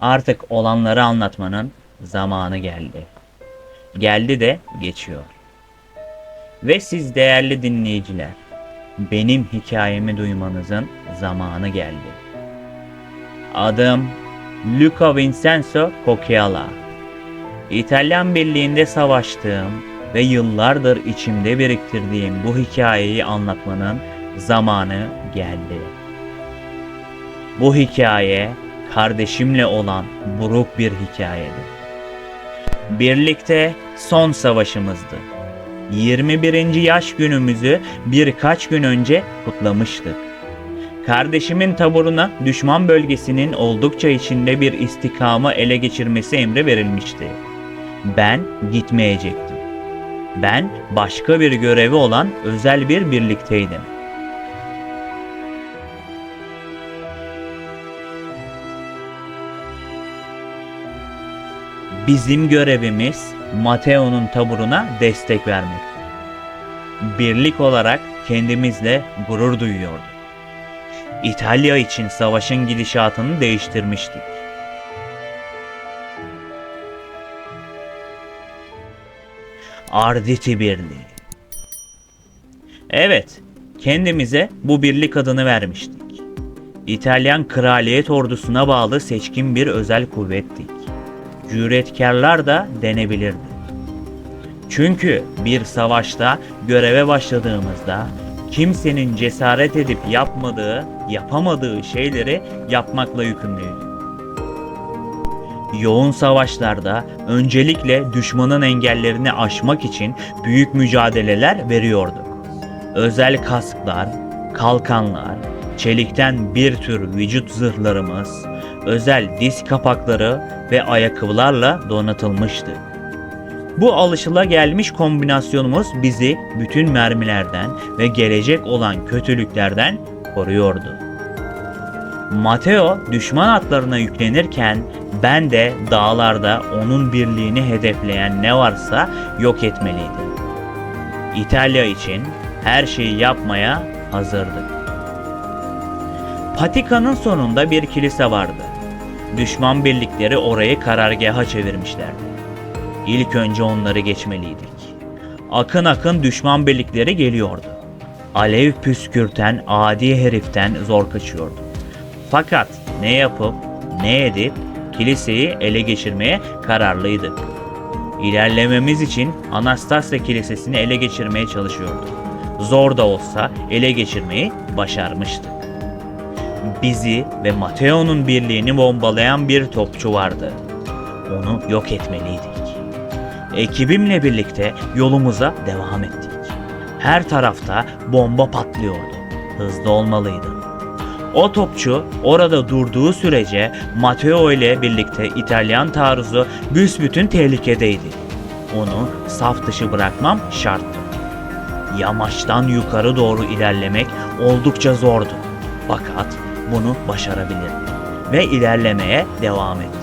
Artık olanları anlatmanın zamanı geldi. Geldi de geçiyor. Ve siz değerli dinleyiciler, benim hikayemi duymanızın zamanı geldi. Adım Luca Vincenzo Cocchiala. İtalyan Birliği'nde savaştığım ve yıllardır içimde biriktirdiğim bu hikayeyi anlatmanın zamanı geldi. Bu hikaye kardeşimle olan buruk bir hikayedir. Birlikte son savaşımızdı. 21. yaş günümüzü birkaç gün önce kutlamıştık. Kardeşimin taburuna düşman bölgesinin oldukça içinde bir istikamı ele geçirmesi emri verilmişti. Ben gitmeyecektim. Ben başka bir görevi olan özel bir birlikteydim. Bizim görevimiz Mateo'nun taburuna destek vermek. Birlik olarak kendimizle gurur duyuyorduk. İtalya için savaşın gidişatını değiştirmiştik. Arditi Birliği. Evet, kendimize bu birlik adını vermiştik. İtalyan kraliyet ordusuna bağlı seçkin bir özel kuvvettik. Cüretkarlar da denebilirdi. Çünkü bir savaşta göreve başladığımızda kimsenin cesaret edip yapmadığı, yapamadığı şeyleri yapmakla yükümlüydük. Yoğun savaşlarda öncelikle düşmanın engellerini aşmak için büyük mücadeleler veriyorduk. Özel kasklar, kalkanlar, çelikten bir tür vücut zırhlarımız, özel diz kapakları ve ayakkabılarla donatılmıştı. Bu alışılagelmiş kombinasyonumuz bizi bütün mermilerden ve gelecek olan kötülüklerden koruyordu. Mateo düşman atlarına yüklenirken ben de dağlarda onun birliğini hedefleyen ne varsa yok etmeliydim. İtalya için her şeyi yapmaya hazırdık. Patikanın sonunda bir kilise vardı. Düşman birlikleri orayı karargaha çevirmişlerdi. İlk önce onları geçmeliydik. Akın akın düşman birlikleri geliyordu. Alev püskürten adi heriften zor kaçıyordu. Fakat ne yapıp ne edip kiliseyi ele geçirmeye kararlıydık. İlerlememiz için Anastasya Kilisesi'ni ele geçirmeye çalışıyorduk. Zor da olsa ele geçirmeyi başarmıştık. Bizi ve Mateo'nun birliğini bombalayan bir topçu vardı. Onu yok etmeliydik. Ekibimle birlikte yolumuza devam ettik. Her tarafta bomba patlıyordu. Hızlı olmalıydım. O topçu orada durduğu sürece Matteo ile birlikte İtalyan taarruzu büsbütün tehlikedeydi. Onu saf dışı bırakmam şarttı. Yamaçtan yukarı doğru ilerlemek oldukça zordu. Fakat bunu başarabilirdi ve ilerlemeye devam etti.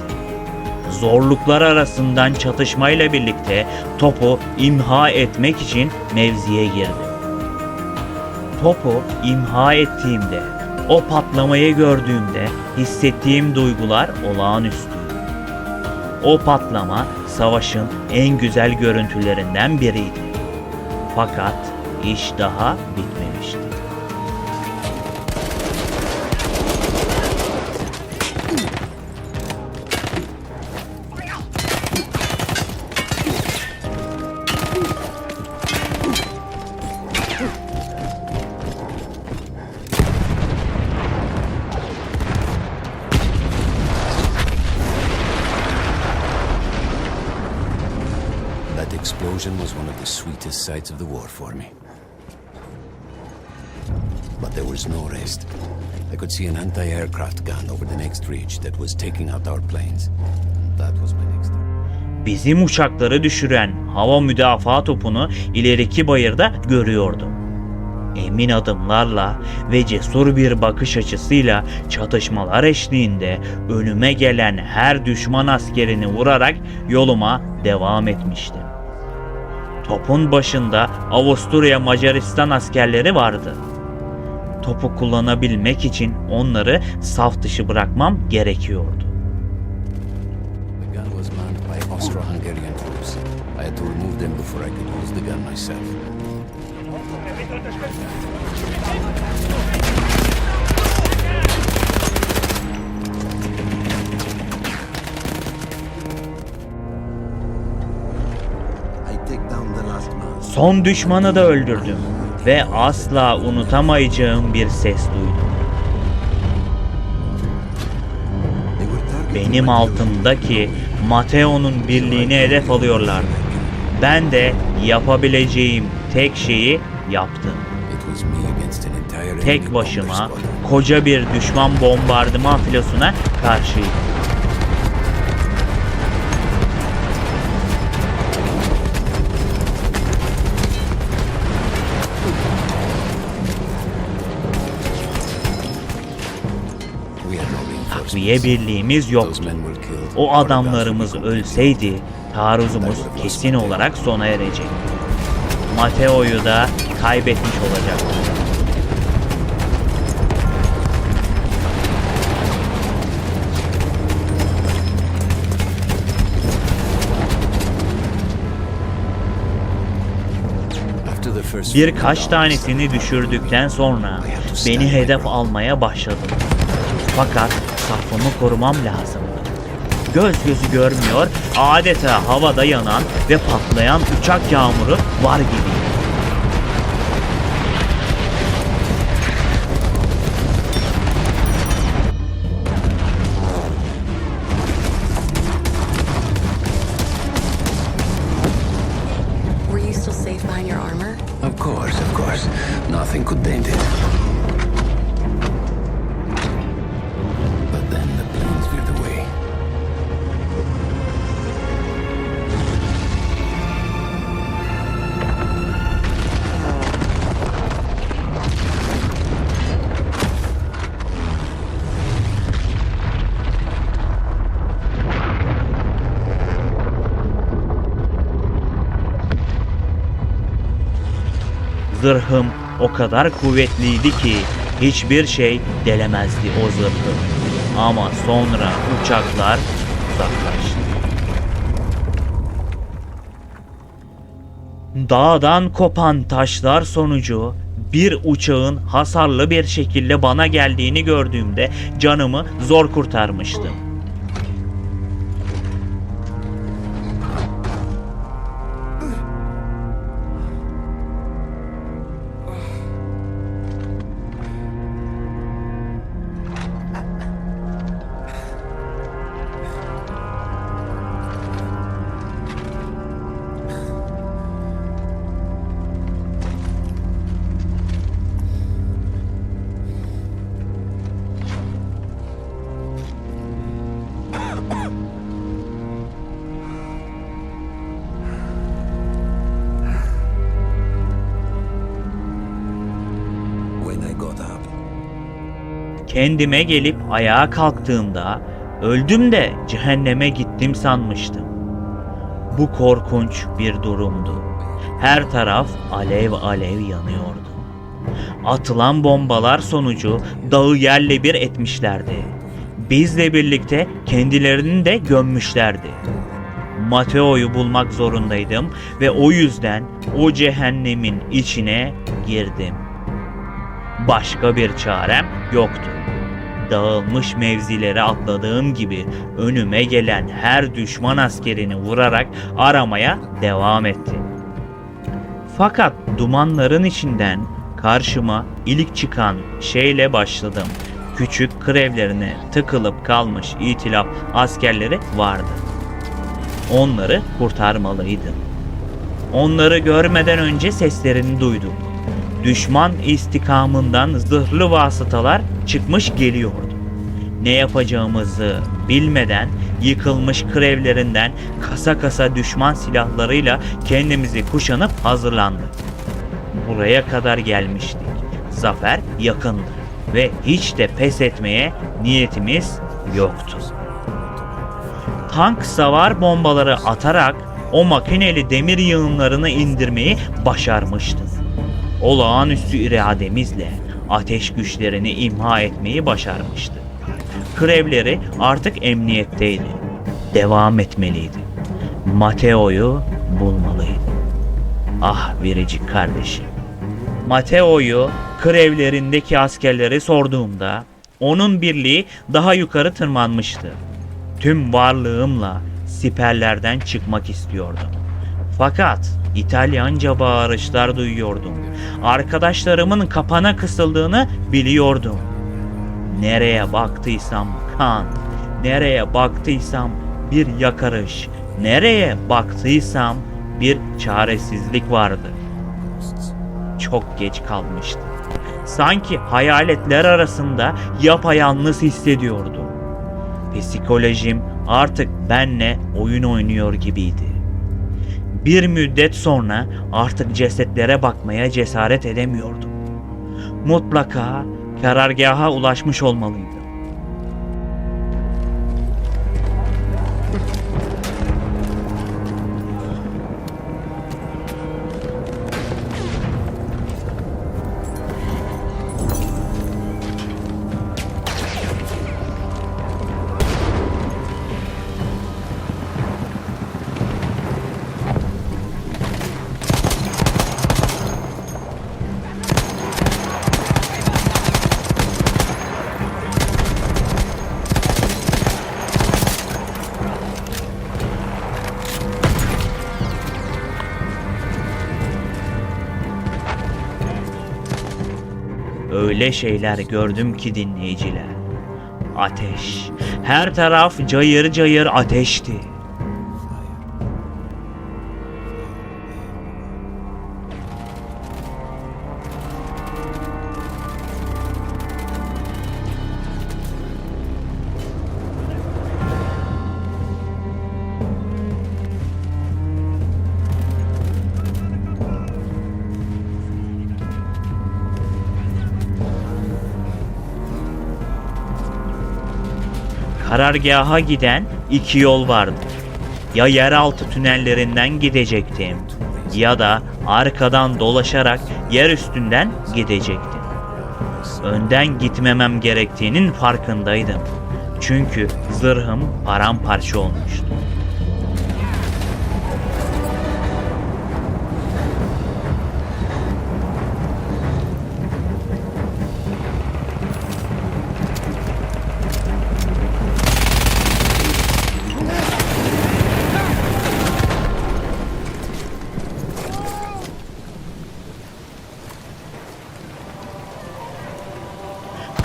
Zorluklar arasından çatışmayla birlikte topu imha etmek için mevziye girdim. Topu imha ettiğimde, o patlamayı gördüğümde hissettiğim duygular olağanüstüydü. O patlama savaşın en güzel görüntülerinden biriydi. Fakat iş daha bitmemişti. Explosion was one of the sweetest sights of the war for me. But there was no rest. I could see an anti-aircraft gun over the next ridge that was taking out our planes. That was my next. Bizim uçakları düşüren hava müdafaa topunu ileriki bayırda görüyordum. Emin adımlarla ve cesur bir bakış açısıyla çatışmalar eşliğinde önüme gelen her düşman askerini vurarak yoluma devam etmiştim. Topun başında Avusturya Macaristan askerleri vardı. Topu kullanabilmek için onları saf dışı bırakmam gerekiyordu. The gun myself. Son düşmanı da öldürdüm ve asla unutamayacağım bir ses duydum. Benim altımdaki Mateo'nun birliğini hedef alıyorlardı. Ben de yapabileceğim tek şeyi yaptım. Tek başıma koca bir düşman bombardıman filosuna karşıydım. Takviye birliğimiz yoktu. O adamlarımız ölseydi taarruzumuz kesin olarak sona erecekti. Mateo'yu da kaybetmiş olacaktık. Birkaç tanesini düşürdükten sonra beni hedef almaya başladım. Fakat safımı korumam lazımdı. Göz gözü görmüyor, adeta havada yanan ve patlayan uçak yağmuru var gibiydi. Were you still safe behind your armor? Of course, of course. Nothing could dent it. Zırhım o kadar kuvvetliydi ki hiçbir şey delemezdi o zırhı. Ama sonra uçaklar uzaklaştı. Dağdan kopan taşlar sonucu bir uçağın hasarlı bir şekilde bana geldiğini gördüğümde canımı zor kurtarmıştım. Kendime gelip ayağa kalktığımda öldüm de cehenneme gittim sanmıştım. Bu korkunç bir durumdu. Her taraf alev alev yanıyordu. Atılan bombalar sonucu dağı yerle bir etmişlerdi. Bizle birlikte kendilerini de gömmüşlerdi. Mateo'yu bulmak zorundaydım ve o yüzden o cehennemin içine girdim. Başka bir çarem yoktu. Dağılmış mevzilere atladığım gibi önüme gelen her düşman askerini vurarak aramaya devam ettim. Fakat dumanların içinden karşıma ilk çıkan şeyle başladım. Küçük krevlerine tıkılıp kalmış itilaf askerleri vardı. Onları kurtarmalıydım. Onları görmeden önce seslerini duydum. Düşman istikamından zırhlı vasıtalar çıkmış geliyordu. Ne yapacağımızı bilmeden yıkılmış krevlerinden kasa kasa düşman silahlarıyla kendimizi kuşanıp hazırlandık. Buraya kadar gelmiştik. Zafer yakındı ve hiç de pes etmeye niyetimiz yoktu. Tank savar bombaları atarak o makineli demir yığınlarını indirmeyi başarmıştım. Olağanüstü irademizle ateş güçlerini imha etmeyi başarmıştı. Krevleri artık emniyetteydi. Devam etmeliydi. Mateo'yu bulmalıydım. Ah biricik kardeşim. Mateo'yu kır evlerindeki askerlere sorduğumda onun birliği daha yukarı tırmanmıştı. Tüm varlığımla siperlerden çıkmak istiyordum. Fakat İtalyanca bağırışlar duyuyordum. Arkadaşlarımın kapana kısıldığını biliyordum. Nereye baktıysam kan, nereye baktıysam bir yakarış, nereye baktıysam bir çaresizlik vardı. Çok geç kalmıştı. Sanki hayaletler arasında yapayalnız hissediyordum. Psikolojim artık benle oyun oynuyor gibiydi. Bir müddet sonra artık cesetlere bakmaya cesaret edemiyordum. Mutlaka karargaha ulaşmış olmalıydım. Öyle şeyler gördüm ki dinleyiciler. Ateş. Her taraf cayır cayır ateşti. Karargaha giden iki yol vardı. Ya yeraltı tünellerinden gidecektim ya da arkadan dolaşarak yer üstünden gidecektim. Önden gitmemem gerektiğinin farkındaydım. Çünkü zırhım paramparça olmuştu.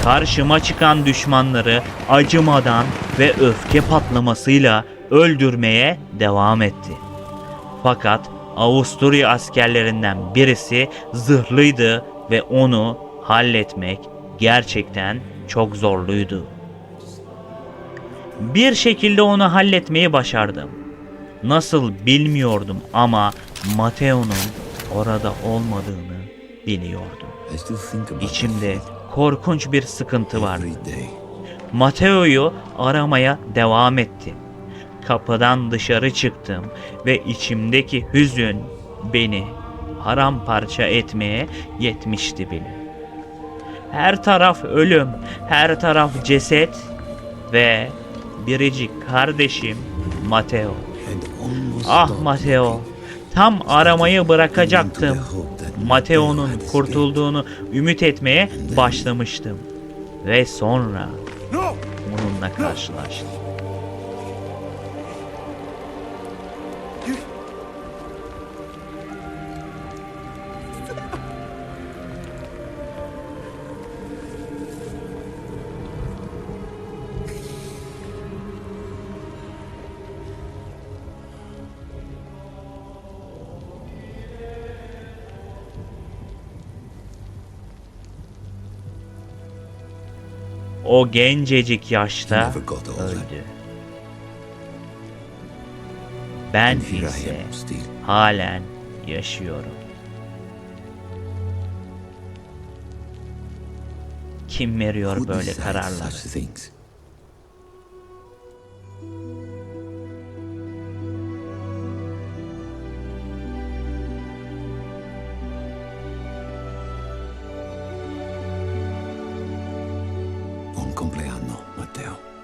Karşıma çıkan düşmanları acımadan ve öfke patlamasıyla öldürmeye devam etti. Fakat Avusturya askerlerinden birisi zırhlıydı ve onu halletmek gerçekten çok zorluydu. Bir şekilde onu halletmeyi başardım. Nasıl bilmiyordum ama Mateo'nun orada olmadığını biliyordum. İçimde korkunç bir sıkıntı vardı. Mateo'yu aramaya devam ettim. Kapıdan dışarı çıktım ve içimdeki hüzün beni paramparça etmeye yetmişti bile. Her taraf ölüm, her taraf ceset ve biricik kardeşim Mateo. Ah Mateo, tam aramayı bırakacaktım. Mateo'nun kurtulduğunu ümit etmeye başlamıştım. Ve sonra onunla karşılaştım. O gencecik yaşta öldü. Ben ise halen yaşıyorum. Kim veriyor böyle kararları? Compleanno, Matteo.